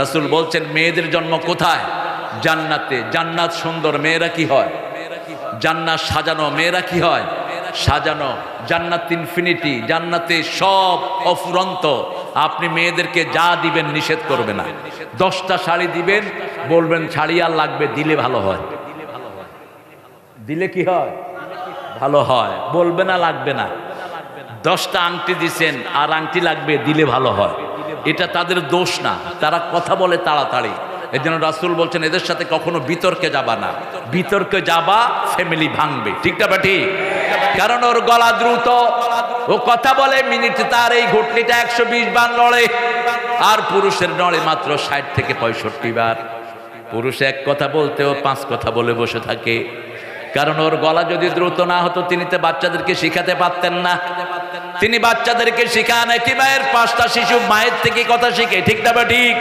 রাসূল বলছেন, মেয়েদের জন্ম কোথায়? জান্নাতে। জান্নাত সুন্দর, মেয়েরা কি হয়? জান্নাত সাজানো, মেয়েরা কি হয়? সাজানো। জান্নাত ইনফিনিটি জান্নাতে সব অফুরন্ত। আপনি মেয়েদেরকে যা দিবেন নিষেধ করবে না। দশটা শাড়ি দিবেন। বলবেন, শাড়ি আর লাগবে, দিলে ভালো হয়। দিলে কি হয়? ভালো হয়। বলবে না, লাগবে না। দশটা আংটি দিছেন, আর আংটি লাগবে, দিলে ভালো হয়। এটা তাদের দোষ না। তারা কথা বলে তাড়াতাড়ি। এই জন্য রাসুল বলছেন, এদের সাথে কখনো বিতর্কে যাবা না। বিতর্কে যাবা ফ্যামিলি ভাঙবে। ঠিক না ঠিক? কারণ ওর গলা দ্রুত। ও কথা বলে, মিনিটে তার এই ঘটনিটা একশো বিশ বার লড়ে আর পুরুষের নড়ে মাত্র ষাট থেকে পঁয়ষট্টি বার। পুরুষ এক কথা বলতেও পাঁচ কথা বলে বসে থাকে। কারণ ওর গলা যদি দ্রুত না হতো, তিনি তো বাচ্চাদেরকে শিখাতে পারতেন না। তিনি বাচ্চাদেরকে শিখান একই মায়ের পাঁচটা শিশু মায়ের থেকে কথা শিখে? ঠিক না বা ঠিক?